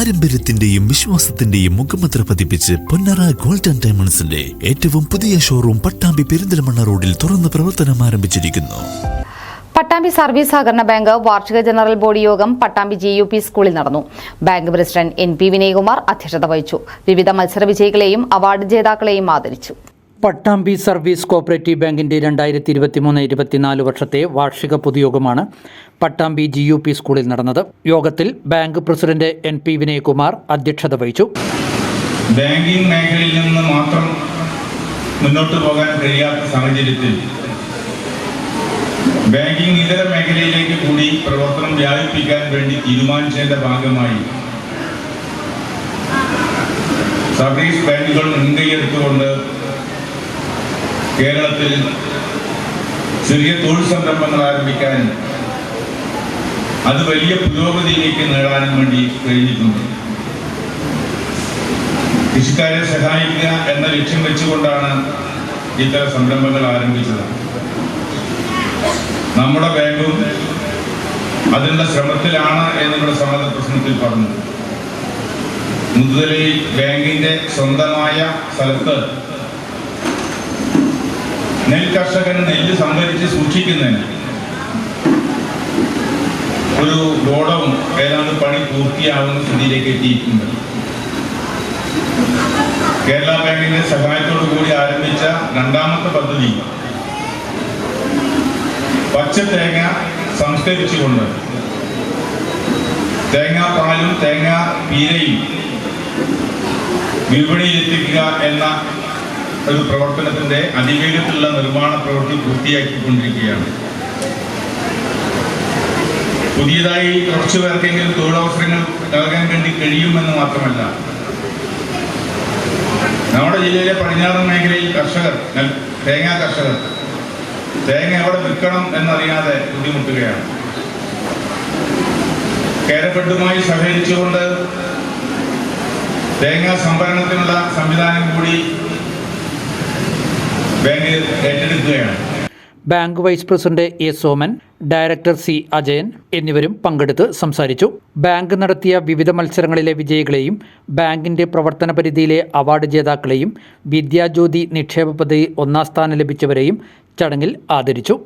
പാരമ്പര്യത്തിന്റെയും വിശ്വാസത്തിന്റെയും മുഖമുദ്ര പതിപ്പിച്ച് പൊന്നറ ഗോൾഡൻ ഡയമണ്ട്സിന്റെ ഏറ്റവും പുതിയ ഷോറൂം പട്ടാമ്പി പെരിന്തൽമണ്ണ റോഡിൽ തുറന്ന് പ്രവർത്തനം ആരംഭിച്ചിരിക്കുന്നു. പട്ടാമ്പി സർവീസ് സഹകരണ ബാങ്ക് വാർഷിക ജനറൽ ബോഡി യോഗം പട്ടാമ്പി ജി യു പി സ്കൂളിൽ നടന്നു. Bank president N P Vinayakumar അധ്യക്ഷത വഹിച്ചു. വിവിധ മത്സര വിജയികളെയും അവാർഡ് ജേതാക്കളെയും ആദരിച്ചു. പട്ടാമ്പി സർവീസ് കോപ്പറേറ്റീവ് ബാങ്കിന്റെ രണ്ടായിരത്തി ഇരുപത്തിമൂന്ന് ഇരുപത്തിനാല് വർഷത്തെ വാർഷിക പൊതുയോഗമാണ് പട്ടാമ്പി ജി യു പി സ്കൂളിൽ നടന്നത്. യോഗത്തിൽ bank president N P Vinayakumar അധ്യക്ഷത വഹിച്ചു. ബാങ്കിംഗ് മേഖലയിൽ നിന്ന് മാത്രം മുന്നോട്ട് പോകാൻ കഴിയാത്ത സാഹചര്യത്തിൽ ബാങ്കിംഗ് ഇതര മേഖലയിലേക്ക് കൂടി പ്രവർത്തനം വ്യാപിപ്പിക്കാൻ വേണ്ടി തീരുമാനിച്ചതിന്റെ ഭാഗമായി സർവീസ് ബാങ്കുകൾ മുൻകൈയെടുത്തുകൊണ്ട് കേരളത്തിൽ ചെറിയ തൊഴിൽ സംരംഭങ്ങൾ ആരംഭിക്കാൻ അത് വലിയ പുരോഗതിയിലേക്ക് നേടാനും വേണ്ടി കഴിഞ്ഞിട്ടുണ്ട്. കൃഷിക്കാരെ സഹായിക്കുക എന്ന ലക്ഷ്യം വെച്ചുകൊണ്ടാണ് ഇത്തരം സംരംഭങ്ങൾ ആരംഭിച്ചത്. നമ്മുടെ ബാങ്കും അതിനുള്ള ശ്രമത്തിലാണ് എന്നുള്ള സമ്മത പ്രശ്നത്തിൽ പറഞ്ഞു. മുതലേ ബാങ്കിന്റെ സ്വന്തമായ സ്ഥലത്ത് നെൽ കർഷകൻ നെല്ല് സംഭരിച്ച് സൂക്ഷിക്കുന്നതിന് ഒരു ഗോഡവും ഏതാണ്ട് പണി പൂർത്തിയാവുന്ന സ്ഥിതിയിലേക്ക് എത്തിയിട്ടുണ്ട്. കേരള ബാങ്കിന്റെ സഹായത്തോടു കൂടി ആരംഭിച്ച രണ്ടാമത്തെ പദ്ധതി പച്ച തേങ്ങ സംസ്കരിച്ചുകൊണ്ട് തേങ്ങാപ്പാലും തേങ്ങ പീരയും വിപണിയിലെത്തിക്കുക എന്ന ഒരു പ്രവർത്തനത്തിന്റെ അതിവേഗത്തിലുള്ള നിർമ്മാണ പ്രവൃത്തി പൂർത്തിയാക്കിക്കൊണ്ടിരിക്കുകയാണ്. പുതിയതായി കുറച്ചു പേർക്കെങ്കിലും തൊഴിലവസരങ്ങൾ നൽകാൻ വേണ്ടി കഴിയുമെന്ന് മാത്രമല്ല നമ്മുടെ ജില്ലയിലെ പടിഞ്ഞാറൻ മേഖലയിൽ കർഷകർ തേങ്ങ കർഷകർ തേങ്ങ എവിടെ വിൽക്കണം എന്നറിയാതെ ബുദ്ധിമുട്ടുകയാണ്. കേരഫെഡുമായി സഹകരിച്ചുകൊണ്ട് തേങ്ങാ സംഭരണത്തിനുള്ള സംവിധാനം കൂടി bank vice president A Soman director C Ajayan എന്നിവരും പങ്കെടുത്ത് സംസാരിച്ചു. ബാങ്ക് നടത്തിയ വിവിധ മത്സരങ്ങളിലെ വിജയികളെയും ബാങ്കിന്റെ പ്രവർത്തന പരിധിയിലെ അവാർഡ് ജേതാക്കളെയും വിദ്യാജ്യോതി നിക്ഷേപ പദ്ധതി ഒന്നാം സ്ഥാനം ലഭിച്ചവരെയും ചടങ്ങിൽ ആദരിച്ചു.